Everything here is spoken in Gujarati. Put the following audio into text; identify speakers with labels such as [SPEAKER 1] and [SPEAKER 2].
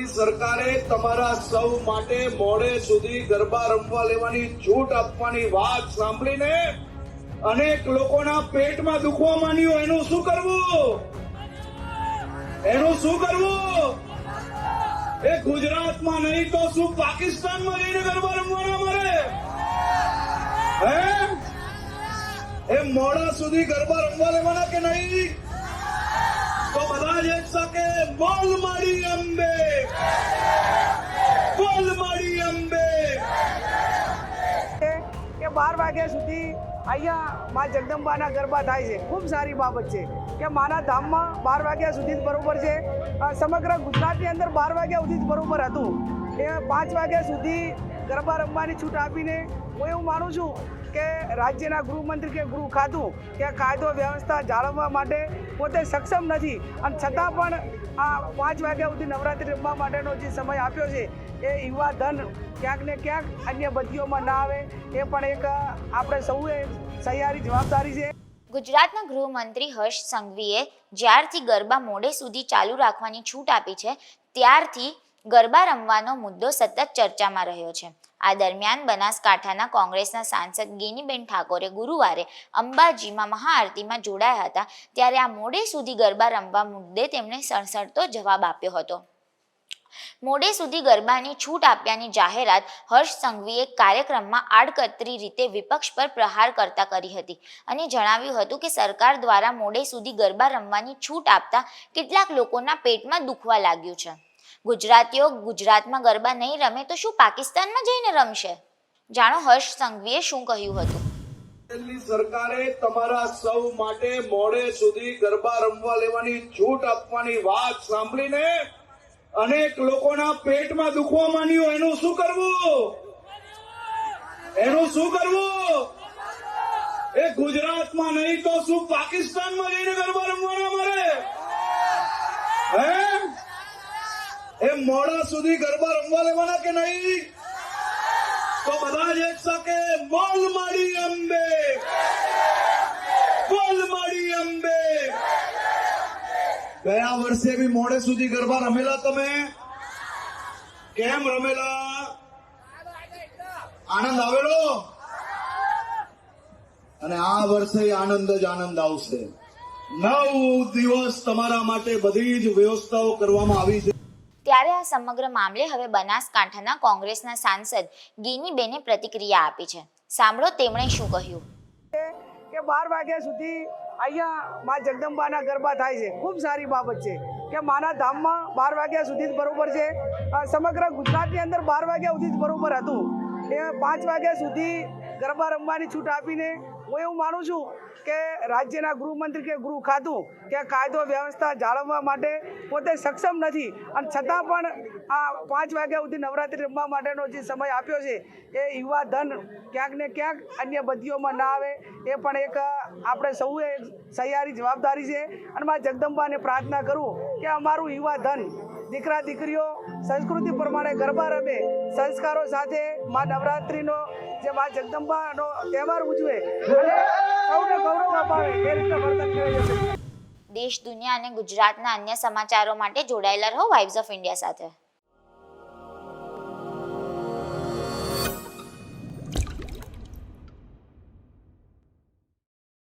[SPEAKER 1] દિલ્હી સરકારે તમારા સૌ માટે મોડે સુધી ગરબા રમવા લેવાની છૂટ આપવાની વાત સાંભળીને અનેક લોકોના પેટમાં દુખવા માંડ્યું. એનું શું કરવું? એનું શું કરવું? એ ગુજરાતમાં નહીં તો શું પાકિસ્તાનમાં જઈને ગરબા રમવાના મારે? એ મોડા સુધી ગરબા રમવા લેવાના કે નહીં? તો બધા જ એક સાથે બોલ મારી અંબે. બોલ મારી અંબે.
[SPEAKER 2] કે બાર વાગ્યા સુધી અહીંયા મા જગદંબાના ગરબા થાય છે. ખૂબ સારી બાબત છે. કે માના ધામમાં બાર વાગ્યા સુધી જ બરોબર છે. સમગ્ર ગુજરાતની અંદર બાર વાગ્યા સુધી જ બરોબર હતું. એ પાંચ વાગ્યા સુધી ગરબા રમવાની છૂટ આપીને હું એવું માનું છું કે રાજ્યના ગૃહમંત્રી કે ગૃહ ખાતું કે કાયદો વ્યવસ્થા જાળવવા માટે પોતે સક્ષમ નથી. અને છતાં પણ આ પાંચ વાગ્યા સુધી નવરાત્રિ રમવા માટેનો જે સમય આપ્યો છે, એ યુવા ધન ક્યાંક ને ક્યાંક અન્ય બધીઓમાં ના આવે, એ પણ એક આપણે સૌએ સહિયારી જવાબદારી છે.
[SPEAKER 3] ગુજરાતના ગૃહમંત્રી હર્ષ સંઘવીએ જ્યારથી ગરબા મોડે સુધી ચાલુ રાખવાની છૂટ આપી છે, ત્યારથી ગરબા રમવાનો મુદ્દો સતત ચર્ચામાં રહ્યો છે. આ દરમિયાન બનાસકાંઠાના કોંગ્રેસના સાંસદ ગેનીબેન ઠાકોરે ગુરુવારે અંબાજીમાં મહાઆરતીમાં જોડાયા હતા, ત્યારે આ મોડે સુધી ગરબા રમવા મુદ્દે તેમણે સણસણતો જવાબ આપ્યો હતો. મોડે સુધી ગરબાની છૂટ આપ્યાની જાહેરાત હર્ષ સંઘવીએ કાર્યક્રમમાં આડકતરી રીતે વિપક્ષ પર પ્રહાર કરતા કરી હતી અને જણાવ્યું હતું કે સરકાર દ્વારા મોડે સુધી ગરબા રમવાની છૂટ આપતા કેટલાક લોકોના પેટમાં દુખવા લાગ્યું છે. ગુજરાતીઓ ગુજરાતમાં ગરબા નહીં રમે તો શું પાકિસ્તાનમાં જઈને રમશે? જાણો હર્ષ સંઘવીએ શું કહ્યું હતું?
[SPEAKER 1] સરકારે તમારા સૌ માટે મોડે સુધી ગરબા રમવા લેવાની છૂટ આપવાની વાત સાંભળીને અનેક લોકોના પેટમાં દુખવા માંડ્યું. એનું શું કરવું? એનું શું કરવું? એ ગુજરાતમાં નહીં તો શું પાકિસ્તાનમાં જઈને ગરબા રમવાના મારે હે એ મોડા સુધી ગરબા રમવા લેવાના કે નહીં? તો બધા જ એક સાથે મોલ મારી અંબે. મોલ મારી અંબે. ગયા વર્ષે બી મોડે સુધી ગરબા રમેલા તમે? કેમ રમેલા? આનંદ આવેલો? અને આ વર્ષે આનંદ જ આનંદ આવશે. નવ દિવસ તમારા માટે બધી જ વ્યવસ્થાઓ કરવામાં આવી છે.
[SPEAKER 3] ત્યારે આ સમગ્ર મામલે હવે બનાસકાંઠાના કોંગ્રેસના સાંસદ ગીનીબેને પ્રતિક્રિયા આપી છે. સાંભળો તેમણે શું કહ્યું.
[SPEAKER 2] કે બાર વાગ્યા સુધી અહીંયા મા જગદંબાના ગરબા થાય છે. ખૂબ સારી બાબત છે. કે માના ધામમાં બાર વાગ્યા સુધી જ બરોબર છે. સમગ્ર ગુજરાતની અંદર બાર વાગ્યા સુધી જ બરોબર હતું. એ પાંચ વાગ્યા સુધી ગરબા રમવાની છૂટ આપીને હું એવું માનું છું કે રાજ્યના ગૃહમંત્રી કે ગૃહ ખાતું કે કાયદો વ્યવસ્થા જાળવવા માટે પોતે સક્ષમ નથી. અને છતાં પણ આ પાંચ વાગ્યા સુધી નવરાત્રિ રમવા માટેનો જે સમય આપ્યો છે, એ યુવા ધન ક્યાંક ને ક્યાંક અન્ય બદીઓમાં ના આવે. એ પણ એક આપણે સૌએ સહિયારી જવાબદારી છે. અને મા જગદંબાને પ્રાર્થના કરું કે અમારું યુવા ધન દીકરા, દીકરીઓ, સંસ્કૃતિ પ્રમાણે ગરબા રમે. સંસ્કારો સાથે મા નવરાત્રિનો જે મા જગદંબાનો તહેવાર ઉજવે. અને સૌને ગૌરવ અપાવે. એ રીતે વર્તન કરે છે.
[SPEAKER 3] દેશ, દુનિયા અને ગુજરાતના અન્ય સમાચારો માટે જોડાયેલા રહો વાઇબ્સ ઓફ ઇન્ડિયા સાથે.